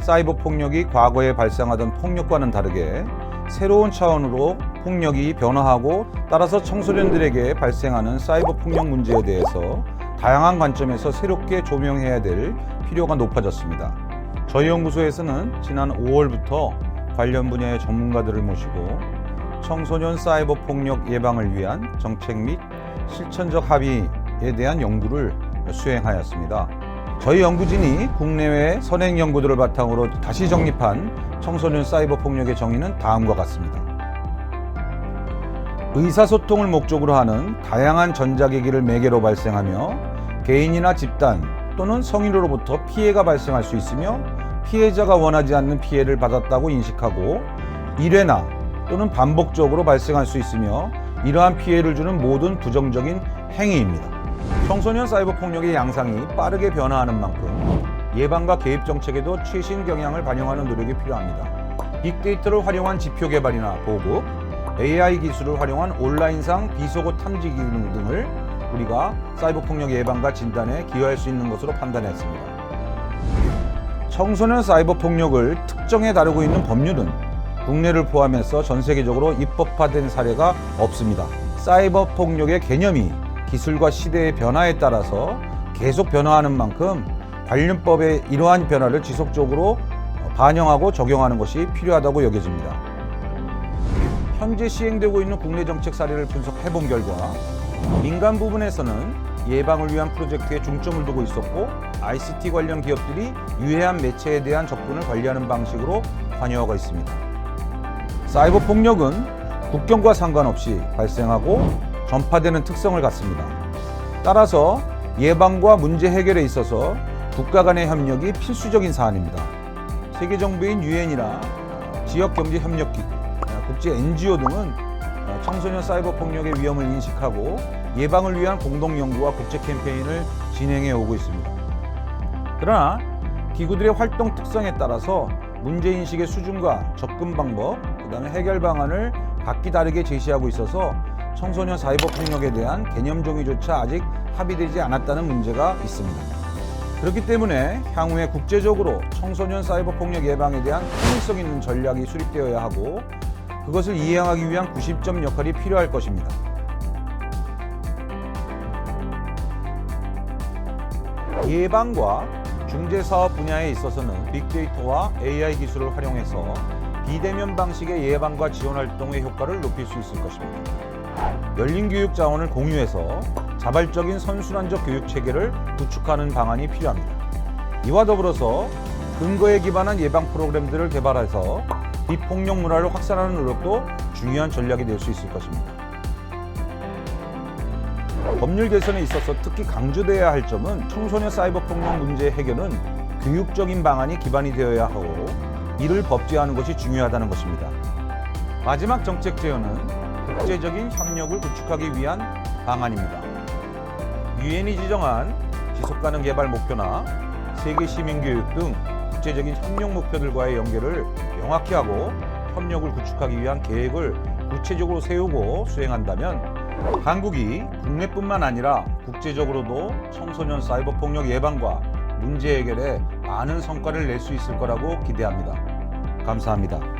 사이버 폭력이 과거에 발생하던 폭력과는 다르게 새로운 차원으로 폭력이 변화하고 따라서 청소년들에게 발생하는 사이버 폭력 문제에 대해서 다양한 관점에서 새롭게 조명해야 될 필요가 높아졌습니다. 저희 연구소에서는 지난 5월부터 관련 분야의 전문가들을 모시고 청소년 사이버 폭력 예방을 위한 정책 및 실천적 합의에 대한 연구를 수행하였습니다. 저희 연구진이 국내외 선행 연구들을 바탕으로 다시 정립한 청소년 사이버 폭력의 정의는 다음과 같습니다. 의사소통을 목적으로 하는 다양한 전자기기를 매개로 발생하며 개인이나 집단 또는 성인으로부터 피해가 발생할 수 있으며 피해자가 원하지 않는 피해를 받았다고 인식하고 일회나 또는 반복적으로 발생할 수 있으며 이러한 피해를 주는 모든 부정적인 행위입니다. 청소년 사이버 폭력의 양상이 빠르게 변화하는 만큼 예방과 개입 정책에도 최신 경향을 반영하는 노력이 필요합니다. 빅데이터를 활용한 지표 개발이나 보급, AI 기술을 활용한 온라인상 비속어 탐지 기능 등을 우리가 사이버 폭력 예방과 진단에 기여할 수 있는 것으로 판단했습니다. 청소년 사이버 폭력을 특정해 다루고 있는 법률은 국내를 포함해서 전 세계적으로 입법화된 사례가 없습니다. 사이버 폭력의 개념이 기술과 시대의 변화에 따라서 계속 변화하는 만큼 관련법의 이러한 변화를 지속적으로 반영하고 적용하는 것이 필요하다고 여겨집니다. 현재 시행되고 있는 국내 정책 사례를 분석해 본 결과 민간 부분에서는 예방을 위한 프로젝트에 중점을 두고 있었고 ICT 관련 기업들이 유해한 매체에 대한 접근을 관리하는 방식으로 관여하고 있습니다. 사이버 폭력은 국경과 상관없이 발생하고 전파되는 특성을 갖습니다. 따라서 예방과 문제 해결에 있어서 국가 간의 협력이 필수적인 사안입니다. 세계 정부인 유엔이나 지역 경제 협력 기구, 국제 NGO 등은 청소년 사이버 폭력의 위험을 인식하고 예방을 위한 공동 연구와 국제 캠페인을 진행해 오고 있습니다. 그러나 기구들의 활동 특성에 따라서 문제 인식의 수준과 접근 방법, 그다음에 해결 방안을 각기 다르게 제시하고 있어서 청소년 사이버 폭력에 대한 개념 정의조차 아직 합의되지 않았다는 문제가 있습니다. 그렇기 때문에 향후에 국제적으로 청소년 사이버 폭력 예방에 대한 통일성 있는 전략이 수립되어야 하고 그것을 이행하기 위한 구심점 역할이 필요할 것입니다. 예방과 중재 사업 분야에 있어서는 빅데이터와 AI 기술을 활용해서 비대면 방식의 예방과 지원 활동의 효과를 높일 수 있을 것입니다. 열린 교육 자원을 공유해서 자발적인 선순환적 교육 체계를 구축하는 방안이 필요합니다. 이와 더불어서 근거에 기반한 예방 프로그램들을 개발해서 비폭력 문화를 확산하는 노력도 중요한 전략이 될 수 있을 것입니다. 법률 개선에 있어서 특히 강조되어야 할 점은 청소년 사이버 폭력 문제 해결은 교육적인 방안이 기반이 되어야 하고 이를 법제화하는 것이 중요하다는 것입니다. 마지막 정책 제언은 국제적인 협력을 구축하기 위한 방안입니다. 유엔이 지정한 지속가능 개발 목표나 세계 시민 교육 등 국제적인 협력 목표들과의 연계를 명확히 하고 협력을 구축하기 위한 계획을 구체적으로 세우고 수행한다면 한국이 국내뿐만 아니라 국제적으로도 청소년 사이버 폭력 예방과 문제 해결에 많은 성과를 낼 수 있을 거라고 기대합니다. 감사합니다.